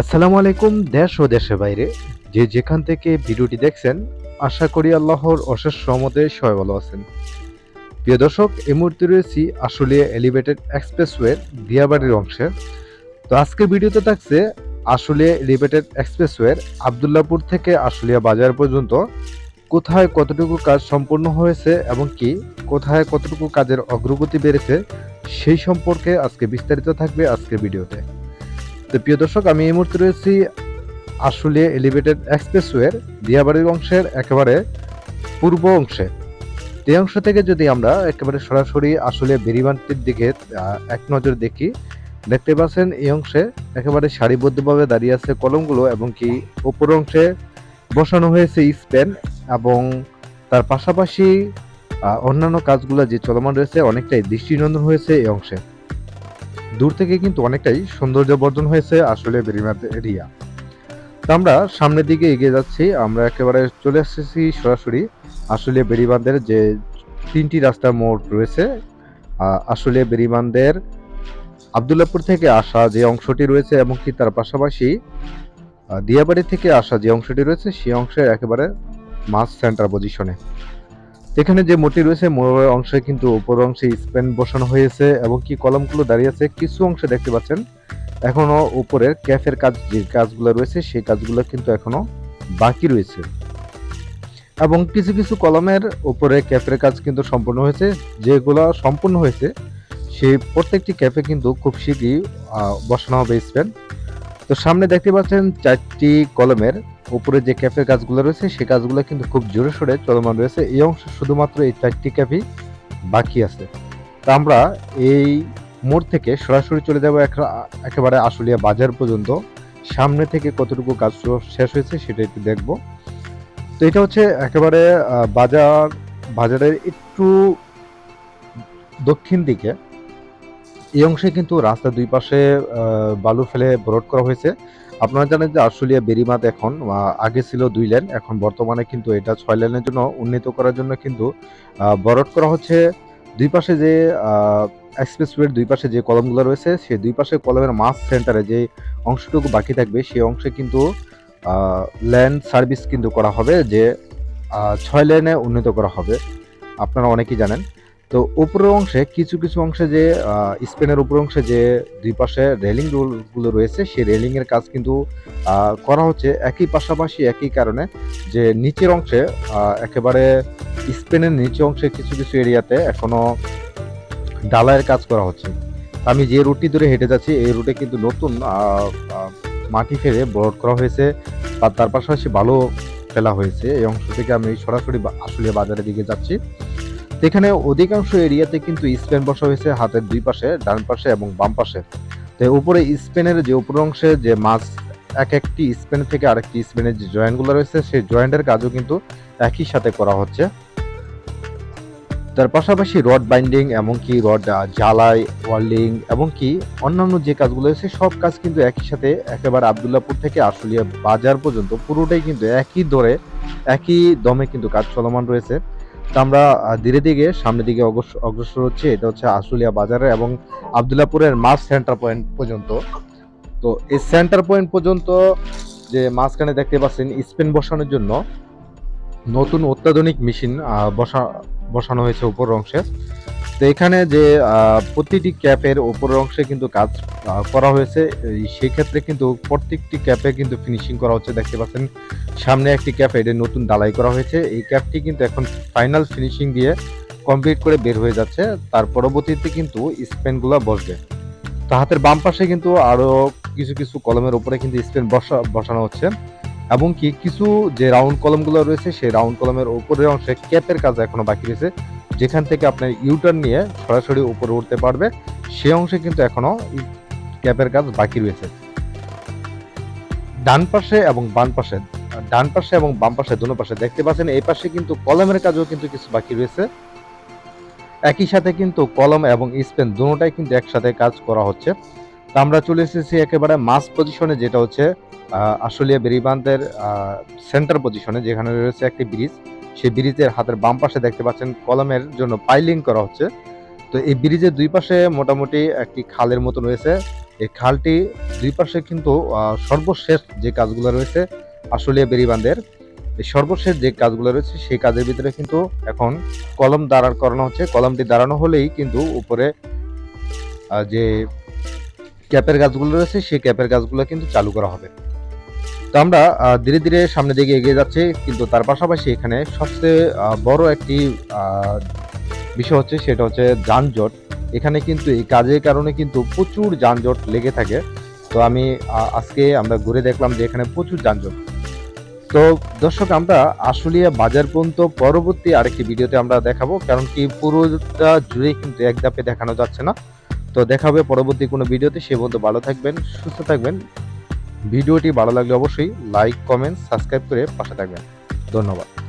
আসসালামু আলাইকুম, দেশ ও দেশের বাইরে। যে যেখান থেকে ভিডিওটি দেখছেন, আশা করি আল্লাহর অশেষ সহমতে সবাই ভালো আছেন। প্রিয় দর্শক, এই মুহূর্তে রয়েছি আসলে এলিভেটেড এক্সপ্রেসওয়ের দিয়াবাড়ির অংশে। তো আজকের ভিডিওতে থাকছে আসলে এলিভেটেড এক্সপ্রেসওয়ের আবদুল্লাপুর থেকে আশুলিয়া বাজার পর্যন্ত কোথায় কতটুকু কাজ সম্পূর্ণ হয়েছে এবং কি, কোথায় কতটুকু কাজের অগ্রগতি বেড়েছে, সেই সম্পর্কে আজকে বিস্তারিত থাকবে আজকের ভিডিওতে। তো প্রিয় দর্শক, আমি এই মুহূর্তে রয়েছি আসলে এলিভেটেড এক্সপ্রেসওয়ের দিয়াবাড়ির অংশের একেবারে পূর্ব অংশে। এই অংশ থেকে যদি আমরা একেবারে সরাসরি আসলে বেরিবান্তির দিকে এক নজর দেখি, দেখতে পাচ্ছেন এই অংশে একেবারে সারিবদ্ধভাবে দাঁড়িয়ে আছে কলমগুলো এবং কি উপর অংশে বসানো হয়েছে স্পেন এবং তার পাশাপাশি অন্যান্য কাজগুলো যে চলমান রয়েছে, অনেকটাই দৃষ্টিনন্দন হয়েছে এই অংশে। দূর থেকে কিন্তু অনেকটাই সৌন্দর্য বর্ধন হয়েছে আসলে বেরিমাদ এরিয়া তো আমরা সামনের দিকে এগিয়ে যাচ্ছি, আমরা একেবারে চলে এসেছি সরাসরি আসলে বেরিবান্ধের যে তিনটি রাস্তার মোড় রয়েছে আসলে বেরিবান্ধের আবদুল্লাপুর থেকে আসা যে অংশটি রয়েছে এবং কি তার পাশাপাশি দিয়াবাড়ি থেকে আসা যে অংশটি রয়েছে সেই অংশের একেবারে মাস সেন্টার পজিশনে এখানে যে মোটি রয়েছে, মোড়ের অংশে কিন্তু উপর অংশে স্পেন বসানো হয়েছে এবং কি কলমগুলো দাঁড়িয়ে আছে, কিছু অংশে দেখতে পাচ্ছেন। এখনও উপরের ক্যাফের কাজ, যে কাজগুলো রয়েছে, সেই কাজগুলো কিন্তু এখনও বাকি রয়েছে। এবং কিছু কিছু কলমের উপরে ক্যাফের কাজ কিন্তু সম্পূর্ণ হয়েছে, যেগুলো সম্পূর্ণ হয়েছে, সেই প্রত্যেকটি ক্যাফে কিন্তু খুব শীঘ্রই বসানো হবে স্পেন। তো সামনে দেখতে পাচ্ছেন চারটি কলমের উপরে যে ক্যাফের গাছগুলো রয়েছে সেই গাছগুলো কিন্তু খুব জোরে সোরে চলমান রয়েছে। এই অংশে শুধুমাত্র এই চারটি ক্যাফেই বাকি আছে। তা আমরা এই মোড় থেকে সরাসরি চলে যাব একেবারে আশুলিয়া বাজার পর্যন্ত। সামনে থেকে কতটুকু কাজ শেষ হয়েছে সেটা একটু দেখব। তো এটা হচ্ছে একেবারে বাজার, বাজারের একটু দক্ষিণ দিকে। এই অংশে কিন্তু রাস্তার দুই পাশে বালু ফেলে ভরট করা হয়েছে। আপনারা জানেন যে আশুলিয়া বেরিমাদ এখন আগে ছিল দুই লেন, এখন বর্তমানে কিন্তু এটা ছয় লেনের জন্য উন্নীত করার জন্য কিন্তু ভরাট করা হচ্ছে। দুই পাশে যে এক্সপ্রেসওয়ের দুই পাশে যে কলমগুলো রয়েছে সেই দুই পাশে কলমের মাস সেন্টারে যে অংশটুকু বাকি থাকবে সেই অংশে কিন্তু ল্যান্ড সার্ভিস কিন্তু করা হবে, যে ছয় লেনে উন্নীত করা হবে। আপনারা অনেকেই জানেন। তো উপরের অংশে, কিছু কিছু অংশে যে স্পেনের উপর অংশে যে দুই পাশে রেলিংগুলো রয়েছে, সেই রেলিং এর কাজ কিন্তু করা হচ্ছে একই পাশাপাশি, একই কারণে যে নিচের অংশে একেবারে স্পেনের নিচে অংশে কিছু কিছু এরিয়াতে এখনও ডালাইয়ের কাজ করা হচ্ছে। আমি যে রুটটি ধরে হেঁটে যাচ্ছি, এই রুটে কিন্তু নতুন মাটি ফেলে বরড করা হয়েছে আর তার পাশাপাশি ভালো ফেলা হয়েছে। এই অংশ থেকে আমি সরাসরি আসলে বাজারের দিকে যাচ্ছি। এখানে অধিকাংশ এরিয়াতে কিন্তু স্পেন বসা হয়েছে হাতের দুই পাশে, ডান পাশে এবং বাম পাশে। তো উপরে স্পেনের যে উপর অংশে যে মাছ, এক একটি স্পেন থেকে আরেকটি স্পেনের যে জয়েন্টগুলো রয়েছে, সেই জয়েন্টের কাজও কিন্তু একই সাথে করা হচ্ছে। তার পাশাপাশি রড বাইন্ডিং এমনকি রড জ্বালাই, ওয়ার্লিং এবং কি অন্যান্য যে কাজগুলো রয়েছে, সব কাজ কিন্তু একই সাথে একেবারে আবদুল্লাপুর থেকে আশুলিয়া বাজার পর্যন্ত পুরোটাই কিন্তু একই দরে, একই দমে কিন্তু কাজ চলমান রয়েছে। তো আমরা ধীরে ধীরে সামনের দিকে অগ্রস- অগ্রসর হচ্ছে। এটা হচ্ছে আশুলিয়া বাজারে এবং আবদুল্লাপুরের মাছ সেন্টার পয়েন্ট পর্যন্ত। তো এই সেন্টার পয়েন্ট পর্যন্ত যে মাঝখানে দেখতে পাচ্ছেন স্পেন বসানোর জন্য নতুন অত্যাধুনিক মেশিন বসা, বসানো হয়েছে উপর অংশে। তো এখানে যে প্রতিটি ক্যাপের উপরের অংশে কিন্তু কাজ করা হয়েছে। সেই ক্ষেত্রে কিন্তু প্রত্যেকটি ক্যাপে কিন্তু ফিনিশিং করা হচ্ছে, দেখতে পাচ্ছেন। সামনে একটি ক্যাপ এটা নতুন ডালাই করা হয়েছে। এই ক্যাপটি কিন্তু এখন ফাইনাল ফিনিশিং দিয়ে কমপ্লিট করে বের হয়ে যাচ্ছে। তার পরবর্তীতে কিন্তু স্পেনগুলো বসবে। তো হাতের বাম পাশে কিন্তু আরও কিছু কিছু কলমের উপরে কিন্তু স্পেন বসা, বসানো হচ্ছে। এবং কি, কিছু যে রাউন্ড কলমগুলো রয়েছে, সেই রাউন্ড কলমের উপরের অংশে ক্যাপের কাজ এখনও বাকি রয়েছে। যেখান থেকে আপনার ইউটার্ন নিয়ে সরাসরি উপরে উঠতে পারবে, সে অংশে কিন্তু এখনও ক্যাপের কাজ বাকি রয়েছে। ডান পাশে এবং বাম পাশে, ডান পাশে এবং বাম পাশে দুনো পাশে দেখতে পাচ্ছেন, এই পাশে কিন্তু কলমের কাজও কিন্তু কিছু বাকি রয়েছে। একই সাথে কিন্তু কলম এবং স্পেন দুটোটাই কিন্তু একসাথে কাজ করা হচ্ছে। তা আমরা চলে এসেছি একেবারে মাস পজিশনে, যেটা হচ্ছে আশুলিয়া বেরিবান্ধের সেন্টার পজিশনে যেখানে রয়েছে একটি ব্রিজ। সেই ব্রিজের হাতের বাম পাশে দেখতে পাচ্ছেন কলমের জন্য পাইলিং করা হচ্ছে। তো এই ব্রিজের দুই পাশে মোটামুটি একটি খালের মতো রয়েছে। এই খালটি দুই পাশে কিন্তু সর্বশেষ যে কাজগুলো রয়েছে আশুলিয়া বেরিবান্ধের এই সর্বশেষ যে কাজগুলো রয়েছে সেই কাজের ভিতরে কিন্তু এখন কলম দাঁড়ার করানো হচ্ছে। কলমটি দাঁড়ানো হলেই কিন্তু উপরে যে ক্যাপের গাছগুলো রয়েছে সেই ক্যাপের গাছগুলো কিন্তু চালু করা হবে। তো আমরা ধীরে ধীরে সামনে দিকে এগিয়ে যাচ্ছি, কিন্তু তার পাশাপাশি এখানে সবচেয়ে বড় একটি বিষয় হচ্ছে সেটা হচ্ছে যানজট। এখানে কিন্তু এই কাজের কারণে কিন্তু প্রচুর যানজট লেগে থাকে। তো আমি আজকে আমরা ঘুরে দেখলাম যে এখানে প্রচুর যানজট। তো দর্শক, আমরা আশুলিয়া বাজার পর্যন্ত পরবর্তী আরেকটি ভিডিওতে আমরা দেখাবো, কারণ কি পুরোটা জুড়ে কিন্তু এক ধাপে দেখানো যাচ্ছে না। তো দেখা হবে পরবর্তী কোনো ভিডিওতে। সে পর্যন্ত ভালো থাকবেন, সুস্থ থাকবেন। ভিডিওটি ভালো লাগলে অবশ্যই লাইক কমেন্ট সাবস্ক্রাইব করে পাশে থাকবেন। ধন্যবাদ।